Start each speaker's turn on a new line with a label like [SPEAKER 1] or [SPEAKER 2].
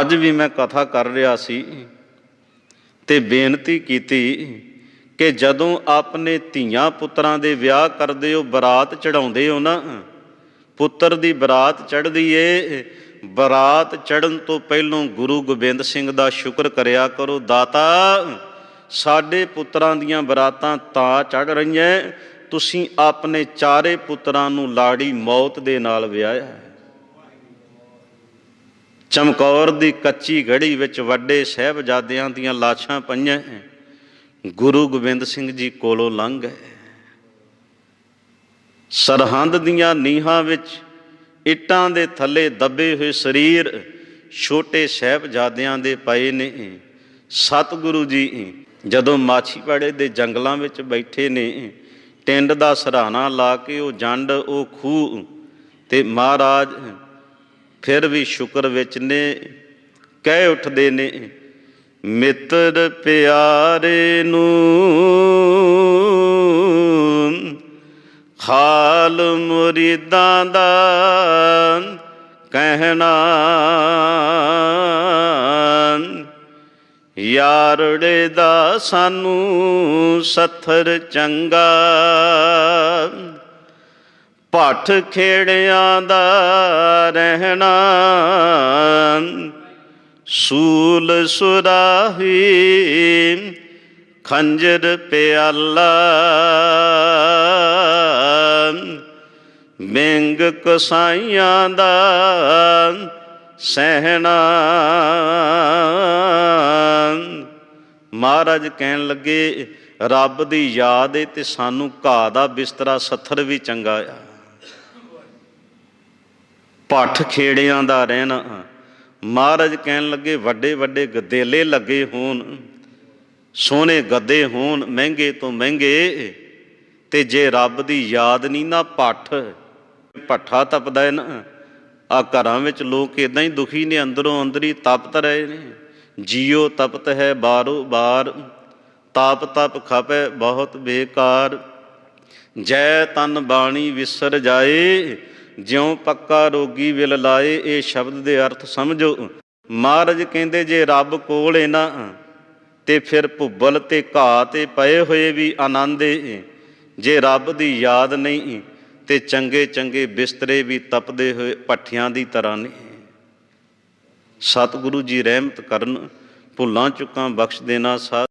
[SPEAKER 1] ਅੱਜ ਵੀ ਮੈਂ ਕਥਾ ਕਰ ਰਿਹਾ ਸੀ ਤੇ ਬੇਨਤੀ ਕੀਤੀ ਕਿ ਜਦੋਂ ਆਪਣੇ ਧੀਆਂ ਪੁੱਤਰਾਂ ਦੇ ਵਿਆਹ ਕਰਦੇ ਹੋ, ਬਰਾਤ ਚੜਾਉਂਦੇ ਹੋ ਨਾ, ਪੁੱਤਰ ਦੀ ਬਰਾਤ ਚੜ੍ਹਦੀ ਏ, ਬਰਾਤ ਚੜਨ ਤੋਂ ਪਹਿਲਾਂ ਗੁਰੂ ਗੋਬਿੰਦ ਸਿੰਘ ਦਾ ਸ਼ੁਕਰ ਕਰਿਆ ਕਰੋ, ਦਾਤਾ, ਸਾਡੇ ਪੁੱਤਰਾਂ ਦੀਆਂ ਬਰਾਤਾਂ ਤਾਂ ਚੜ ਰਹੀਆਂ, ਤੁਸੀਂ ਆਪਣੇ ਚਾਰੇ ਪੁੱਤਰਾਂ ਨੂੰ ਲਾੜੀ ਮੌਤ ਦੇ ਨਾਲ ਵਿਆਹਿਆ। ਚਮਕੌਰ ਦੀ ਕੱਚੀ ਗੜੀ ਵਿੱਚ ਵੱਡੇ ਸਹਿਬਜ਼ਾਦਿਆਂ ਦੀਆਂ ਲਾਸ਼ਾਂ ਪਈਆਂ ਗੁਰੂ ਗੋਬਿੰਦ ਸਿੰਘ ਜੀ ਕੋਲੋਂ ਲੰਘ ਗਏ ਸਰਹੰਦ ਦੀਆਂ ਨੀਹਾਂ ਵਿੱਚ ਇੱਟਾਂ ਦੇ ਥੱਲੇ ਦੱਬੇ ਹੋਏ ਸਰੀਰ ਛੋਟੇ ਸਹਿਬਜ਼ਾਦਿਆਂ ਦੇ ਪਏ ਨੇ ਸਤਿਗੁਰੂ ਜੀ ਜਦੋਂ ਮਾਛੀਵਾੜੇ ਦੇ ਜੰਗਲਾਂ ਵਿੱਚ ਬੈਠੇ ਨੇ ਟਿੰਡ ਦਾ ਸਰਾਣਾ ਲਾ ਕੇ ਉਹ ਜੰਡ, ਉਹ ਖੂਹ ਤੇ ਮਹਾਰਾਜ ਫਿਰ ਵੀ ਸ਼ੁਕਰ ਵਿੱਚ ਨੇ, ਕਹਿ ਉੱਠਦੇ ਨੇ, ਮਿੱਤਰ ਪਿਆਰੇ ਨੂੰ ਖਾਲ ਮੁਰੀਦਾਂ ਦਾ ਕਹਿਣਾ, ਯਾਰੜੇ ਦਾ ਸਾਨੂੰ ਸੱਥਰ ਚੰਗਾ ਭੱਠ ਖੇੜਿਆਂ ਦਾ ਰਹਿਣਾ। ਸੂਲ ਸੁਰਾਹੀ, ਖੰਜਰ ਪਿਆਲਾ। ਮਿੰਗ ਕਸਾਈਆਂ ਦਾ ਸਹਿਣਾ। ਮਹਾਰਾਜ ਕਹਿਣ ਲੱਗੇ, ਰੱਬ ਦੀ ਯਾਦ ਏ ਤੇ ਸਾਨੂੰ ਘਾਹ ਦਾ ਬਿਸਤਰਾ ਸੱਥਰ ਵੀ ਚੰਗਾ ਆ। ਭੱਠ ਖੇੜਿਆਂ ਦਾ ਰਹਿਣਾ। ਮਹਾਰਾਜ ਕਹਿਣ ਲੱਗੇ, ਵੱਡੇ ਵੱਡੇ ਗਦੇਲੇ ਲੱਗੇ ਹੋਣ, ਸੋਹਣੇ ਗੱਦੇ ਹੋਣ, ਮਹਿੰਗੇ ਤੋਂ ਮਹਿੰਗੇ। ਤੇ ਜੇ ਰੱਬ ਦੀ ਯਾਦ ਨਹੀਂ ਨਾ ਪੱਠ, ਪੱਠਾ ਤਪਦਾ ਹੈ ਨਾ। ਆ ਘਰਾਂ ਵਿੱਚ ਲੋਕ ਇਦਾਂ ਹੀ ਦੁਖੀ ਨੇ, ਅੰਦਰੋਂ ਅੰਦਰੀ ਤਪਤ ਰਹੇ ਨੇ। ਜੀਓ ਤਪਤ ਹੈ ਬਾਰੋ ਬਾਰ ਤਾਪ ਤਪ ਖਪੈ ਬਹੁਤ ਬੇਕਾਰ। ਜੈ ਤਨ ਬਾਣੀ ਵਿਸਰ ਜਾਏ ਜਿਉ ਪੱਕਾ ਰੋਗੀ ਵਿਲ ਲਾਏ, ਇਹ ਸ਼ਬਦ ਦੇ ਅਰਥ ਸਮਝੋ। ਮਹਾਰਾਜ ਕਹਿੰਦੇ, ਜੇ ਰੱਬ ਕੋਲ ਹੈ ਨਾ, ਤੇ ਫਿਰ ਭੁੱਬਲ ਤੇ ਘਾਹ ਤੇ ਪਏ ਹੋਏ ਵੀ ਆਨੰਦ ਏ। ਜੇ ਰੱਬ ਦੀ ਯਾਦ ਨਹੀਂ, ਤੇ ਚੰਗੇ ਚੰਗੇ ਬਿਸਤਰੇ ਵੀ ਤਪਦੇ ਹੋਏ ਪੱਠਿਆਂ ਦੀ ਤਰ੍ਹਾਂ ਨੇ। ਸਤਿਗੁਰੂ ਜੀ ਰਹਿਮਤ ਕਰਨ, ਭੁੱਲਾਂ ਚੁੱਕਾਂ ਬਖਸ਼ ਦੇਣਾ ਸਾ